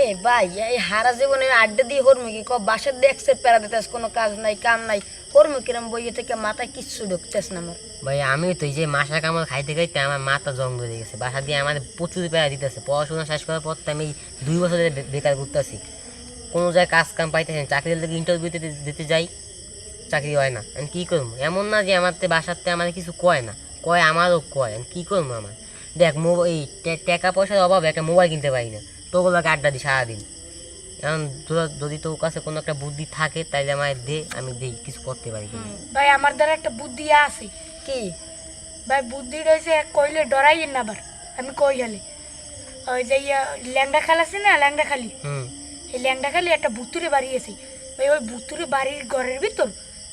এই ভাই, এই হারা জীবনে আড্ডা দিয়ে হরমু কি? ক বাসার দেখছে প্যারা দিতেছ, কোনো কাজ নাই, কাম নাই। হরমু কিরম বইয়ে থেকে মাথায় কিচ্ছু ঢুকতেছ না আমার ভাই, আমি তো এই যে মাসা কামড় খাইতে খাইতে আমার মাথা জং ধরে গেছে। বাসা দিয়ে আমাদের প্রচুর প্যারা দিতেছে। পড়াশোনা শেষ করার পর তো আমি দুই বছর ধরে বেকার ঘুরতেছি। কোনো জায়গায় কাজ কাম পাইতেছি না। চাকরি দিতে ইন্টারভিউ দিতে দিতে যাই, চাকরি হয় না। আমি কী করব? এমন না যে আমার বাসাতে আমার কিছু কয় না। কয় আমারও কয়। আমি কী করব আমার? দেখ মোবাইল এই টাকা পয়সার অভাবে একটা মোবাইল কিনতে পারি না। তোগুলোকে আড্ডা দিই সারাদিন। এখন যদি তোর কাছে কোনো একটা বুদ্ধি থাকে তাইলে আমায় দে আমি দেই কিছু করতে পারি ভাই আমার দ্বারা একটা বুদ্ধি আছে। কি? ভাই বুদ্ধিটা হয়েছে কইলে ডরাইয়েন না আবার। আমি কই গেলে? ওই যে ল্যাংডা খাল আছে না ল্যাংডা খালি? এই ল্যাংডা খালি একটা বুতুরে বাড়ি আছে। ভাই ওই বুতুরে বাড়ির ঘরের ভিতর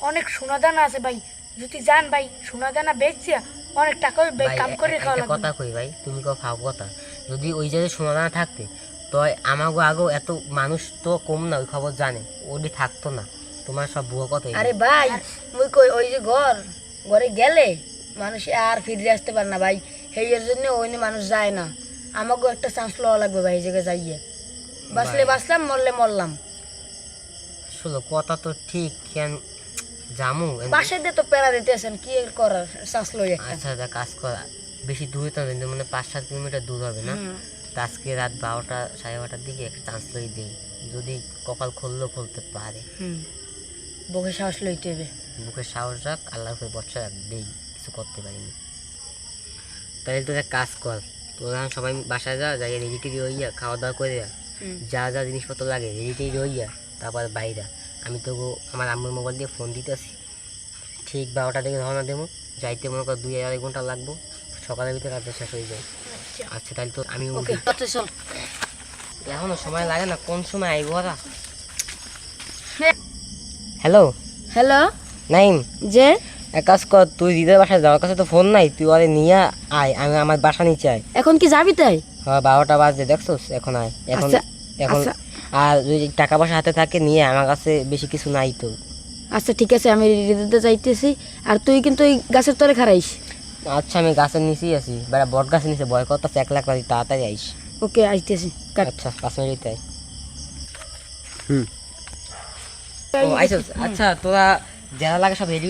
অনেক সোনাদানা আছে ভাই। যদি যান ভাই সোনাদানা বেচছে অনেক টাকা ওই কাম করে খাওয়া কথা কই ভাই তুমি খাও কথা। যদি ওই জায়গায় সোনাদানা থাকতে তো আমাগো আগেও এত মানুষ তো কম না ওই খবর জানে। ওটি থাকতো না। তোমার সব ভুয়ো কথাই আরে ভাই মুই কই ওই যে ঘর ঘরে গেলে মানুষ আর ফিরে আসতে পারে না ভাই। সেই জন্য ওই মানুষ যায় না। আমাকেও একটা চান্স লওয়া লাগবে ভাই এই জায়গায় যাইয়ে। বাঁচলে ভাই। বাঁচলাম মরলে মরলাম। শুনো কথা তো ঠিক কেন জামু? বাসায় দিয়ে তো প্যারা দিতেছেন কি করার? চান্স লই আচ্ছা কাজ করা। বেশি দূরে তো মানে পাঁচ সাত কিলোমিটার দূর হবে না? আজকে রাত বারোটা সাড়ে বারোটার দিকে একটা চান্স লই দিই। যদি কপাল খুললেও খুলতে পারে। বুকে সাহস লইতে হবে। বুকের সাহস রাখ আল্লাহ করে বর্ষা রাখ দেই কিছু করতে পারিনি। তাহলে তোরা কাজ কর তোরা সবাই বাসায় যা যাই রেডি টেডি হইয়া খাওয়া দাওয়া করে যা। যা যা জিনিসপত্র লাগে রেডি টেডি হইয়া তারপর বাইরা আমি তো আমার আম্মুর মোবাইল দিয়ে ফোন দিতেছি। ঠিক বারোটা থেকে রওনা দেবো যাইতে মনে কর দুই আড়াই ঘণ্টা লাগবো। সকালের ভিতরে কাজটা শেষ হয়ে যায়। আচ্ছা তাহলে তো আমি ওকে উঠি। চল। এখনও সময় লাগে না কোন সময় আইবো ওরা? হ্যালো? হ্যালো? নাইম? যে? এক কাজ কর তুই দিদার বাসায় যাওয়ার কাছে তো ফোন নাই তুই ওরে নিয়ে আয় আমি আমার বাসা নিচে আয়। এখন কি যাবি তাই? হ্যাঁ বারোটা বাজে দেখছোস? এখন আয়। এখন আচ্ছা, এখন আচ্ছা। আর যদি টাকা পয়সা হাতে থাকে নিয়ে আমার কাছে বেশি কিছু নাই তো। আচ্ছা ঠিক আছে আমি রেডিতে যাইতেছি। আর তুই কিন্তু ওই গাছের তলে খারাইস আচ্ছা আমি গাছের নিচেই আছি। বেড়া বট গাছের নিচে ভয় করতেছে এক লাখ বাজি তাড়াতাড়ি আইস। ওকে আইতেছি। আচ্ছা পাঁচ মিনিট আয়। হুম। ও আইসস আচ্ছা তোরা যারা লাগে সব রেডি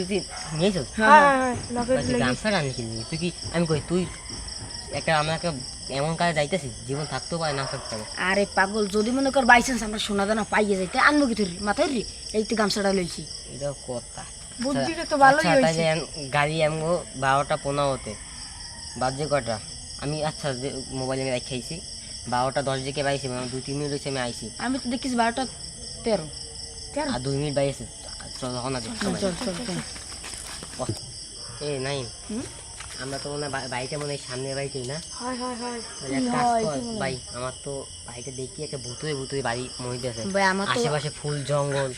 নিয়েছিস? হ্যাঁ হ্যাঁ, হ্যাঁ গামছা রানি কিনবি। তুই কি আমি কই তুই একটা আমরা একটা এমন কাজে যাইতেছি জীবন থাকতেও পারে না থাকতে পারে? আরে পাগল যদি মনে কর বাই চান্স আমরা সোনা দানা পাইয়ে যাইতে আনব কি তোর মাথায় রে? এই তো গামছাটা লইছি। এটা কথা। বুদ্ধিটা তো ভালোই আচ্ছা হয়েছে। তাহলে গাড়ি বারোটা পনেরোতে। বাজে কটা আমি আচ্ছা মোবাইলে আমি রাখাইছি বারোটা দশ দিকে বাইছি মানে দুই তিন মিনিট হয়েছে আমি আইছি। আমি তো দেখিস বারোটা তেরো। তেরো? আর দুই মিনিট বাইছে চল তখন না চল চল চল চল। এ নাই? আমরা তো মনে হয় বাড়িটা মনে হয় সামনের বাড়িতেই না? ভাই আমার তো বাড়িটা দেখি একটা ভুতুরে ভুতুরে বাড়ি মহিতে আছে আমার আশেপাশে ফুল জঙ্গল।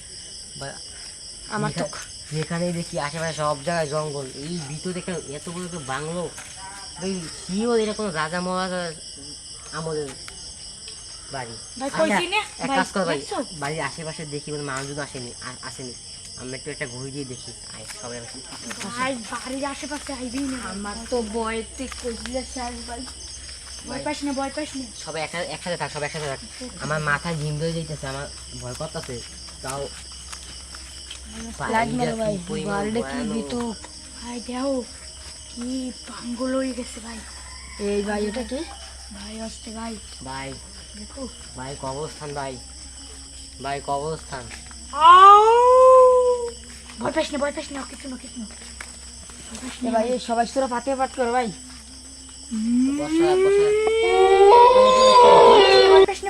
আমার তো যেখানেই দেখি আশেপাশে সব জায়গায় জঙ্গল এই ভিতরে একটা এত বড় একটা বাংলো। ওই শিওর এটা কোনো রাজা মহারাজার আমলের বাড়ি। ভাই, আচ্ছা, কইছি এক কাজ কর ভাই? বাড়ির আশেপাশে দেখি কোনো মানুষজন আসেনি আসেনি। আমরা একটু একটা ঘুরে দিয়ে দেখি আয় সবাই আসি। ভাই বাড়ির আশেপাশে আইবি না। আমার তো বয়েতে কইলে শেষ ভাই ভয় পাস না ভয় পাস না। সবাই একসাথে একসাথে থাক সবাই একসাথে থাক। আমার মাথায় ঝিম ধরে যাইতেছে আমার ভয় করতেছে তাও লাগবে ভাই কি কি বিতু? ভাই দেখো কি পাঙ্গল হয়ে গেছে ভাই। এই ভাই এটা কি? ভাই আসতে ভাই। ভাই দেখো। ভাই কবরস্থান ভাই। ভাই কবরস্থান। ভয় পাস না ভয় পাস না কিছু না কিছু না। ভয় পাস এ না ভাই সবাই তোরা পাতে পাঠ করে ভাই। বসা বসা।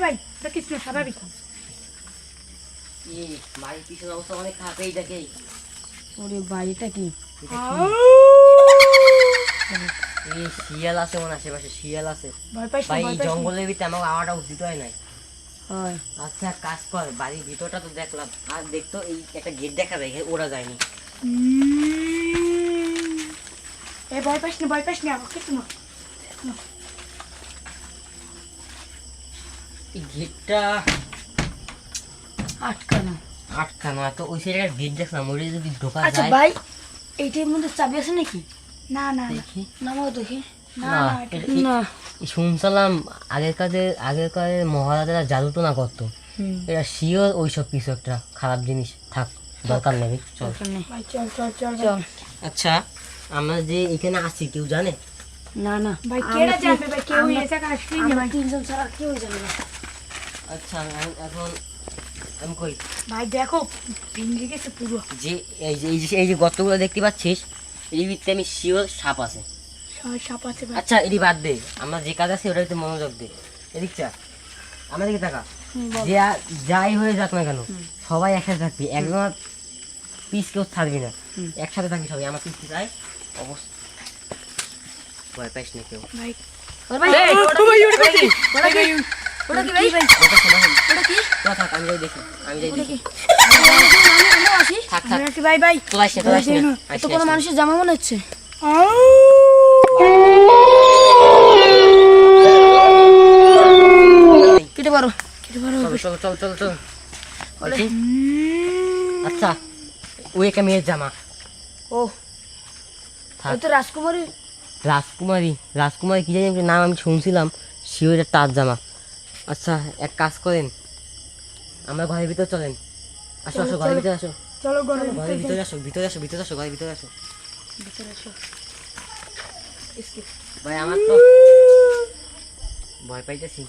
ভাই কিছু স্বাভাবিক। এই বাড়ির পিছনে অবস্থা অনেক খারাপ এই দেখে। ওরে ভাই কি? এই শিয়াল আছে মনে আশেপাশে শিয়াল আছে। ভয় পাস না ভাই এই জঙ্গলের ভিতরে আমার আওয়াটা উচিত হয় নাই। আচ্ছা কাজ কর বাড়ির ভিতরটা তো দেখলাম। আর দেখতো এই একটা গেট দেখা যায় ওরা যায়নি। এ ভয় পাস না ভয় পাস না এই গেটটা আটকানো। আটকানো এত ওই সাইডে একটা গেট দেখলাম ওই যদি ঢোকা আচ্ছা ভাই এইটার মধ্যে চাবি আছে নাকি? না না না। দেখি। নামাও দেখি। না এ- না এ- শুনছিলাম আগেকার আগেকার মহারাজারা জাদু তো না করতো এটা শিওর ওইসব কিছু একটা খারাপ জিনিস থাক দরকার নেই চল। ভাই চল চল চল চল। আচ্ছা আমরা যে এখানে আছি কেউ জানে? না না। ভাই কেডা জানবে ভাই? কেউ এসে আসবেই না ভাই। তিনজন ছাড়া কেউ জানে না। আচ্ছা এখন আমি কই ভাই দেখো ভেঙে গেছে পুরো। যে এই যে এই যে গর্তগুলো দেখতে পাচ্ছিস এর ভিতরে আমি শিওর সাপ আছে। সাপ আছে ভাই। আচ্ছা এটি বাদ দে। আমরা যে কাজ আছে ওটা একটু মনোযোগ দে। এদিক চা। আমার দিকে টাকা যে যাই হয়ে যাক না কেন সবাই একসাথে থাকবি। একজন পিস কেউ থাকবি না। একসাথে থাকবি সবাই। আমার পিস চাই অবশ্য ভয় পাইস না কেউ। ভাই। ওরে ভাই ওটা কি? ওটা কি? ওটা কি? ওটা কি ভাই? ওটা শোনা হল। ওটা কি? তোরা থাক আমি যাই দেখি যাই দেখি। থাক থাক। তো কোনো মানুষের জামা মনে হচ্ছে? কেটে পারো চল চল চল চল চল। বলছি আচ্ছা ওই একটা মেয়ের জামা। ও তো রাজকুমারী। রাজকুমারী রাজকুমারী কি জানি নাম আমি শুনছিলাম শিওরের তার জামা। আচ্ছা এক কাজ করেন। আমরা ঘরের ভিতর চলেন। আসো আসো ঘরের ভিতরে আসো। চলো ঘরের ভিতরে আসো ভিতরে আসো ভিতরে আসো ঘরের ভিতরে আসো। ভাই আমার তো ভয় পাইতেছি।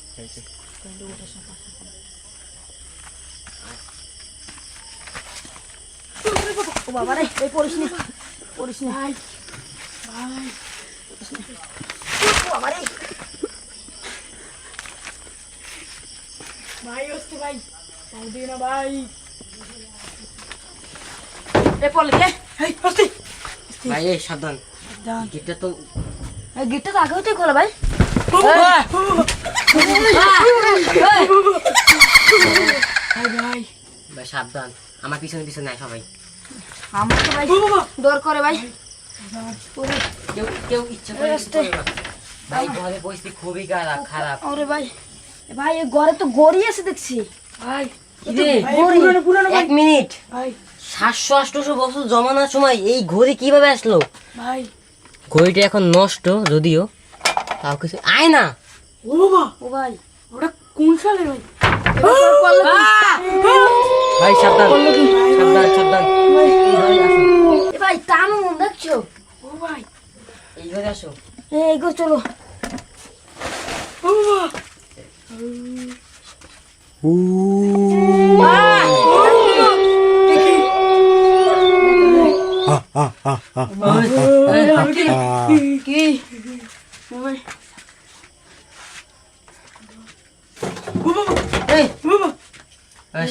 ও বাবা রে এই পড়িস নি পড়িস নি। ভাই। ভাই বাবা রে। ভাই। হচ্ছে ভাই ভাই। দিও না ভাই এ পড়লে এই হচ্ছে ভাই এই সাবধান। গেটটা তো এই গেটটা আগে হতেই খোলা ভাই। ভাই। সাবধান। আমার পিছনে পিছনে নাই সবাই। আমার তো ভাই ডর করে ভাই। কেউ কেউ ইচ্ছা করে। ভাই ঘরে পরিস্থিতি খুবই খারাপ খারাপ। ওরে ভাই। ভাই এই ঘরে তো গড়ি আছে দেখছি। ভাই এক মিনিট। সাতশো আটশোশো বছর জমানোর সময় এই ঘড়ি কীভাবে আসলো? ভাই। ঘড়িটা এখন নষ্ট যদিও তাও কিছু আয় না। ও বাবা ও ভাই। ওটা কোন সালে ভাই? ভাই সাবধান। সাবধান সাবধান। ভাই। তামো দেখছ? ও ভাই। এই আসো। এই গো চলো। ও বাবা।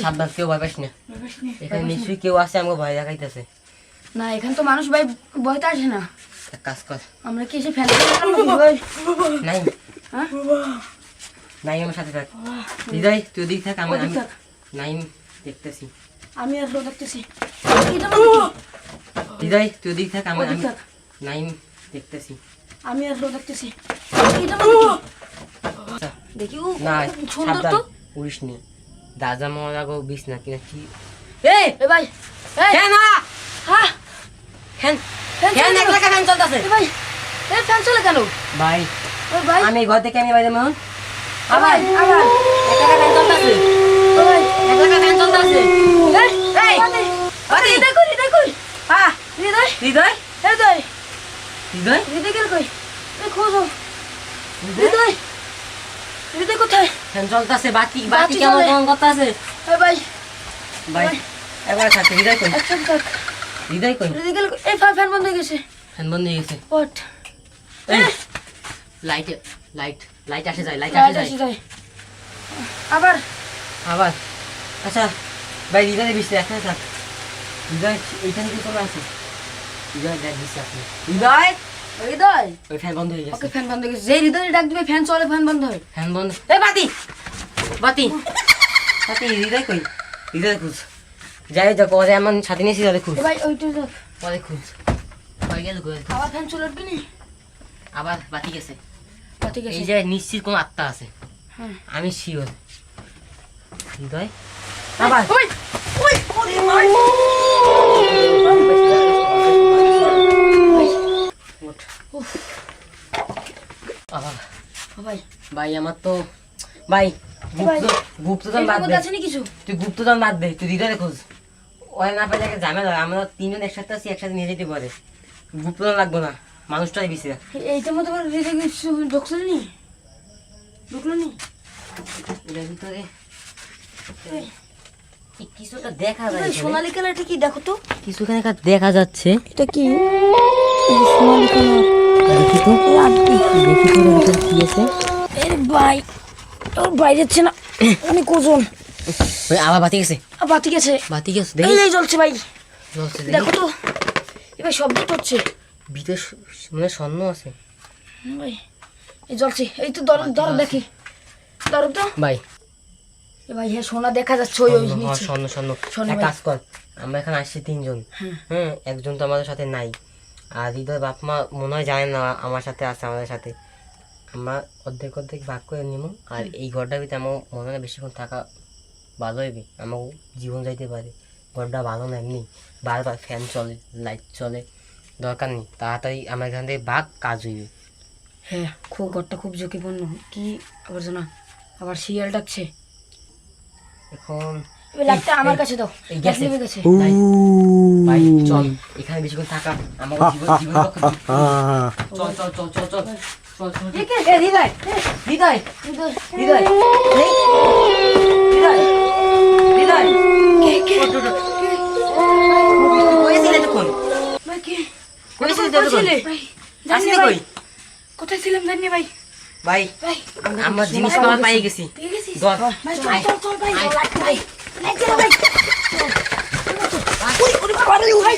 সাবধান কেউ ভয় পাইস না। এখানে নিশ্চয়ই কেউ আছে আমাকে ভয় দেখাইতেছে। না এখানে তো মানুষ ভাই বইতে আসে না। কাজ কর। আমরা কি এসে ফ্যান নাই। হ্যাঁ? নাই আমার সাথে থাক। হৃদয় তুই দিক থাক আমার আমি থাক। নাই দেখতেছি। আমি আসলে দেখতেছি। হৃদয় তুই থাক আমার আমি থাক। নাই দেখতেছি। আমি আসলে দেখতেছি। এটা দেখি না সুন্দর তো। উড়িস নি দাদা মরা গো বিষ না কিনা কি এই এ ভাই এই হ্যাঁ না! হ্যাঁ ফ্যান চলতেছে। ভাই ফ্যান চলে কেন ভাই ভাই। আমি ঘর থেকে আমি বাইরে মন আবার এক চলতেছে। এক চলতেছে। হ্যাঁ হৃদয়। হৃদয়। হৃদয়। হৃদয়? হৃদয় কেন কই? এই খোঁজো। হৃদয়? হৃদয়। কোথায়? ফ্যান চলতেছে বাতি বাতি বাতি কেমন চলে। কেমন করতেছে? ভাই। ভাই থাকতে হৃদয় কই? হৃদয় কই? হৃদয় গেল এই ফ্যান ফ্যান বন্ধ হয়ে গেছে। ফ্যান বন্ধ হয়ে গেছে। ওট লাইট লাইট লাইট আসে যায় লাইট আসে যায়। আবার? আবার। আচ্ছা ভাই হৃদয় বৃষ্টি একসাথে থাক। হৃদয় এইখান থেকে চলে আসে হৃদয় দেখ বৃষ্টি আসে হৃদয় হৃদয়। ওই ফ্যান বন্ধ হয়ে গেছে। ওকে ফ্যান বন্ধ হয়ে গেছে। যেই হৃদয় ডাক দিবে ফ্যান চলে ফ্যান বন্ধ হয়। ফ্যান বন্ধ। এই বাতি! বাতি! বাতি হৃদয় কই? হৃদয় খুঁজ। যাই যা পরে এমন সাথে নিয়েছি তাদের খুঁজ। এ ভাই ওইটা দেখ। পরে খুঁজ। হয়ে গেল? আবার ফ্যান চলে উঠবি নি? আবার বাতি গেছে। ঠিক এই আছে যে নিশ্চিত কোনো আত্মা আছে। হ্যাঁ। আমি শিওর হৃদয়। আবার। ওই ওই ওরে ভাই। আমার তো ভাই বাদ দে। কিছু? তুই বাদ দে তুই হৃদয় খোঁজ ওরা না ঝামেলা আমরা তিনজন একসাথে আছি একসাথে নিয়ে যেতে পারে। গুপ্তধন লাগবো না। মানুষটাই বেশি এ- এইটার মধ্যে হৃদয় কিছু ঢুকলো নি? ঢুকলো নি? এটার ভিতরে। কিছুটা দেখা যায় সোনালি কালারটা কি দেখো তো? কিছুখানে দেখা যাচ্ছে। এটা কি? সোনালি কালার। দেখি তো। দেখি তো ভিতরে কি আছে। এর ভাই বাইরে যাচ্ছে না। অনেক ওজন। আবার বাতি গেছে। বাতি গেছে। বাতি গেছে দেখি। জ্বলছে ভাই। জ্বলছে দেখো। তো। এবার শব্দ হচ্ছে ভিতরে মানে স্বর্ণ আছে। হুম, এই জ্বলছে এই তো ধরো ধরো দেখি। ধরো তো। ভাই। এ ভাই হ্যাঁ সোনা দেখা যাচ্ছে ওই ওই স্বর্ণ, হ্যাঁ, নিচে স্বর্ণ স্বর্ণ। স্বর্ণ এক কাজ কর আমরা এখানে আসছি তিনজন। হ্যাঁ। হ্যাঁ একজন তো আমাদের সাথে নাই। আর হৃদয় বাপ মা মনে হয় জানে না আমার সাথে আছে আমাদের সাথে। আমরা অর্ধেক অর্ধেক ভাগ করে নিব আর এই ঘরটার ভিতরে আমার মনে হয় বেশিক্ষণ থাকা ভালো হইবে আমার জীবন যাইতে পারে। ঘরটা ভালো না এমনি বারবার ফ্যান চলে লাইট চলে। দরকার নেই। তাড়াতাড়ি আমার এখান থেকে ভাগ কাজ হইবে। হ্যাঁ খুব ঘরটা খুব ঝুঁকিপূর্ণ। কি আবার জানা আবার শিয়াল ডাকছে। এখন আমার কাছে দাও। এই লাইট গেছে। নেমে গেছে ভাই ভাই চল এখানে বেশিক্ষণ থাকা। আমার জীবন জীবন চল চল চল চল চল চল চল। এ কে? এ হৃদয়। হৃদয়। হৃদয়। হৃদয়। হৃদয়। হৃদয়। ছিলে কোথায় ভাই জানি আসলি না কই? কোথায় ছিলাম জানি ভাই ভাই আমার জিনিস পাওয়া পাই গেছি ধর। ভাই চল চল ভাই ভাই ভাই ভাই।